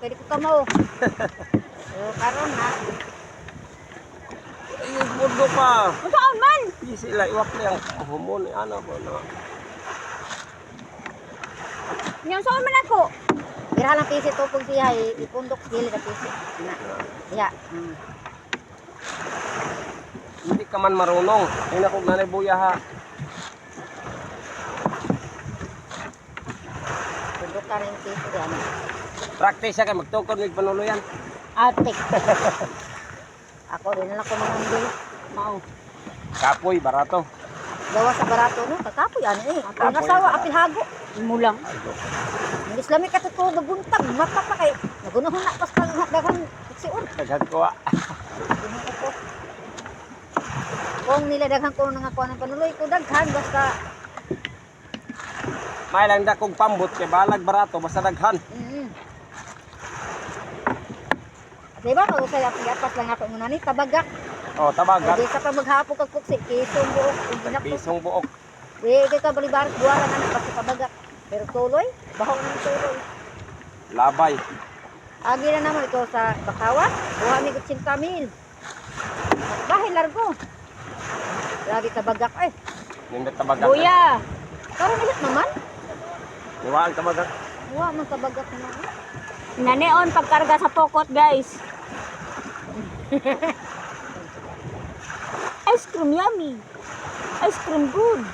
di ko kamo. So karon na. Ay, mundo pa. Saan man? Isi lang, iwak lang. Humon, ano po, no? Yang saan man ako? Ira lang pisi to pag siya i- ipundok dili na pisi. Na. Ya. Mm. Hindi ka man marunong. Ay, naku, nanay buya ha. Pisi di ano. Practice siya kay magtukod ng panuluyan. Atik. Ako rin lang ko manambil. Mao. Kapoy, barato. Gawa sa barato no, kakapoy ano eh. Ang asawa apil hago. Mo lang. Ang Islami ka to baguntag, mata pa kay. Nagunahon na pas pag daghang siun. Ah. Ginoo ko. Kung nila daghan ko nga kuha ng panuloy ko daghan basta May lang dakong pambot kay balag barato basta daghan. mm. At diba kung sa yapas lang ako muna ni tabagak. Oh, tabagat. Di sa pamaghapo kag puksi kisong buok ko. Pisong buok. Di kay ka balibar duara na basta tabagak. Pero tuloy, bahaw ng tuloy. Labay. Agi na naman ito sa Bakawan. Buha mi 80 mil. Bahay largo. Grabe tabagak eh. Nindot tabagat. Buya. Karon ilit naman. Iwaan tabagat. Buha man tabagak na. Naneon pagkarga sa pokot, guys. Ice cream yummy. Ice cream good.